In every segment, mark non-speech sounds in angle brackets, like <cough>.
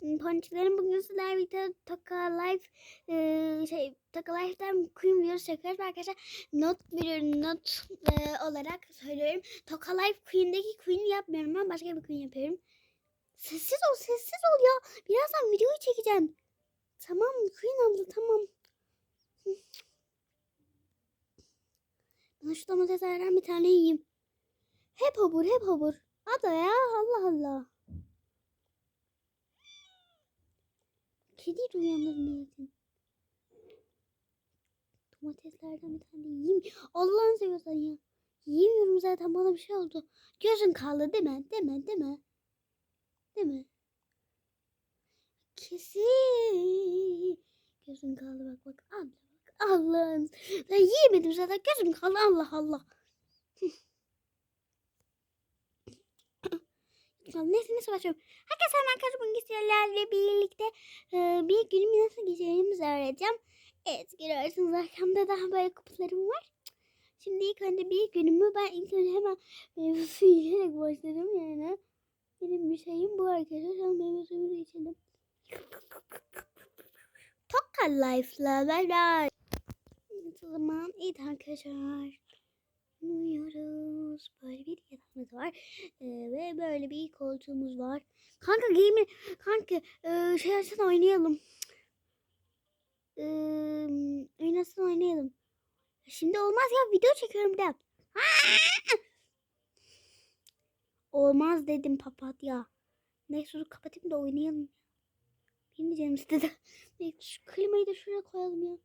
Ponçilerin bugün sizlerle birlikte Toka Life e, şey Toka Life'den Queen videosu çekiyoruz arkadaşlar. Not veriyorum not e, olarak söylüyorum. Toka Life Queen'deki Queen yapmıyorum ben başka bir Queen yapıyorum. Sessiz ol sessiz ol ya. Birazdan videoyu çekeceğim. Tamam Queen abla tamam. Ben şu domateslerden bir tane yiyeyim. Hep obur hep obur. Ada ya Allah Allah. Kediyi de uyandırmayasın. Domateslerden bir tane yiyeyim. Allah'ını seviyorsan ya. Yiyemiyorum zaten bana bir şey oldu. Gözün kaldı mi? Değil mi? Değil mi? Kesin. Gözün kaldı bak bak. Abla bak. Allah'ın. Ben yiyemedim zaten. Gözüm kaldı. Allah Allah. Tamam, Neyse neyse başlıyorum. Herkese selam arkadaşlar. Bugün sizlerle birlikte e, bir günümü nasıl geçirdiğimizi öğreteceğim. Evet görüyorsunuz arkamda daha böyle kupalarım var. Şimdi ilk önce bir günümü ben ilk önce hemen meyve suyu yiyerek başlarım yani. Benim bir şeyim bu arkadaşlar. Şu an meyve suyunu içelim. Toka Life'la beraber. O zaman iyi arkadaşlar. Uyuyoruz. Böyle bir yatağımız var. Ee, ve böyle bir koltuğumuz var. Kanka game kanka e, şey açsana oynayalım. Ee, oynasın oynayalım. Şimdi olmaz ya video çekiyorum de. Olmaz dedim papatya. Neyse kapatayım da oynayalım. Benim canım istedi. <laughs> Neyse şu klimayı da şuraya koyalım ya.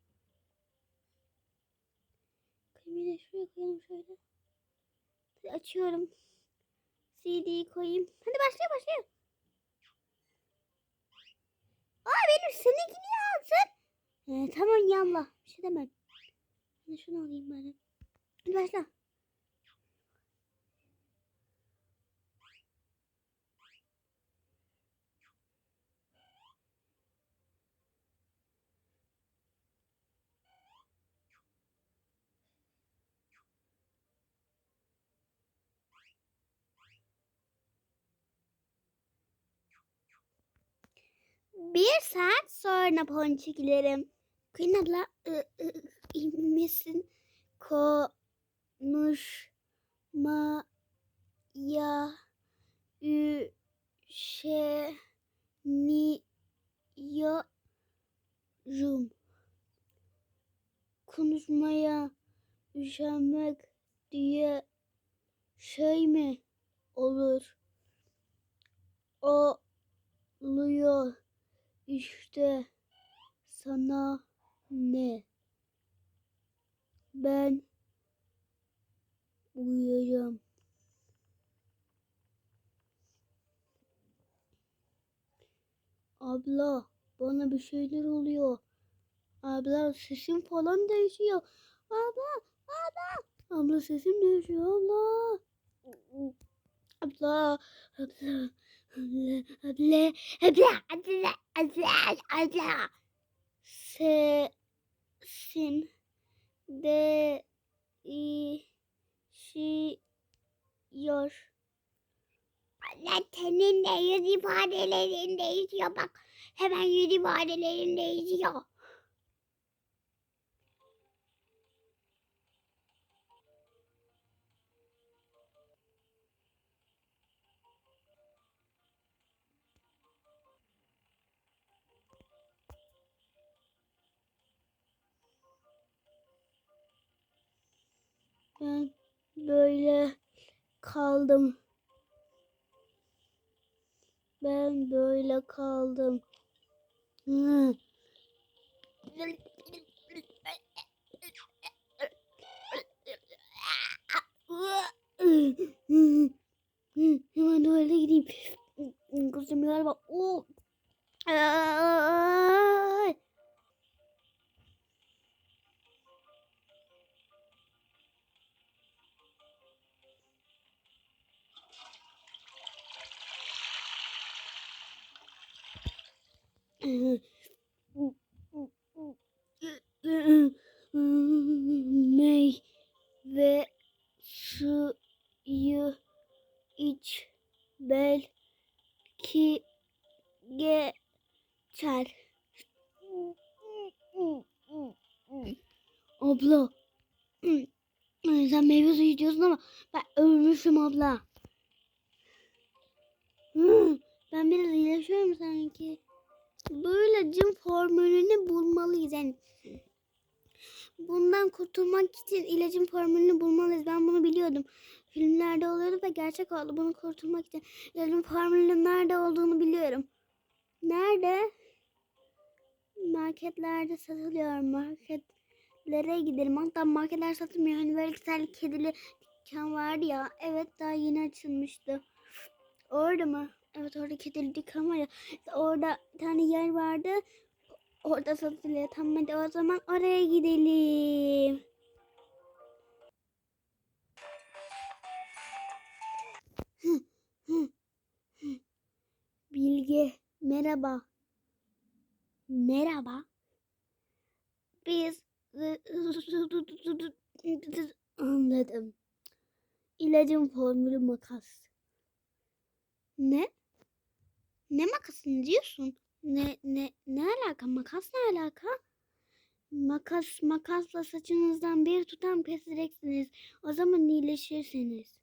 Da şuraya koyalım şöyle. Açıyorum. CD'yi koyayım. Hadi başlıyor başlıyor. Aa benim seninkini alsın. Ee, tamam yallah. Bir şey demem. Şunu alayım. Hadi başla. Bir saat sonra ponçiklerim. Queen abla ı, ı, iyi misin? Konuşmaya üşeniyorum. Konuşmaya üşenmek diye şey mi olur? Oluyor. İşte sana ne? Ben uyuyacağım. Abla bana bir şeyler oluyor. Abla sesim falan değişiyor. Abla abla. Abla sesim değişiyor abla. Abla abla. Abla, abla, abla, abla, abla, abla. Sesin değişiyor. Allah senin de yüz ifadelerin değişiyor bak. Hemen yüz ifadelerin değişiyor. Ben böyle kaldım. Ben böyle kaldım. Hı. Meyve suyu iç belki Çel. Abla. Sen meyve suyu içiyorsun ama ben ölmüşüm abla. Ben biraz iyileşiyorum sanki. Böyle cin formülünü bulmalıyız yani. Bundan kurtulmak için ilacın formülünü bulmalıyız. Ben bunu biliyordum. Filmlerde oluyordu ve gerçek oldu. Bunu kurtulmak için ilacın formülünün nerede olduğunu biliyorum. Nerede? Marketlerde satılıyor. Marketlere gidelim. Hatta marketler satılmıyor. Hani böyle güzel kedili dükkan vardı ya. Evet daha yeni açılmıştı. Orada mı? Evet orada var ya. Orada bir tane yer vardı. Orada satılıyor. Tamam hadi o zaman oraya gidelim. Bilge merhaba. Merhaba. Biz anladım. İlacın formülü makas. Ne? Ne makasını diyorsun? Ne ne ne alaka? Makas ne alaka? Makas makasla saçınızdan bir tutam keseceksiniz. O zaman iyileşirsiniz.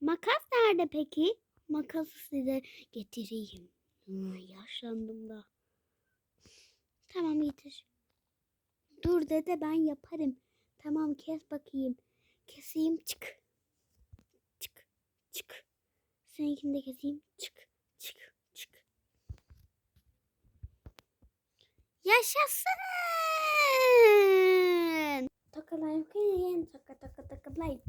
Makas nerede peki? Makası size getireyim. Hı, yaşlandım da. Tamam getir. Dur dede ben yaparım. Tamam kes bakayım. Keseyim çık. Çık. Çık. Seninkini de keseyim. Çık. Çık. Yaşasın. Taka like, taka taka taka like.